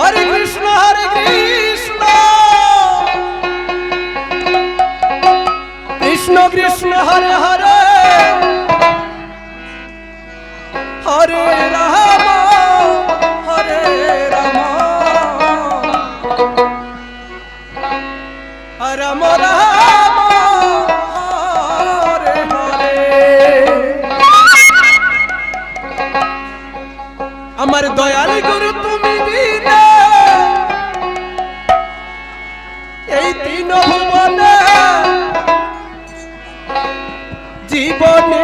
হরে কৃষ্ণ হরে কৃষ্ণ। কৃষ্ণ কৃষ্ণ, হরে হরে। হরে রাম হরে রাম। রাম রাম, হরে হরে। আমার দয়াল গুরু জীবনে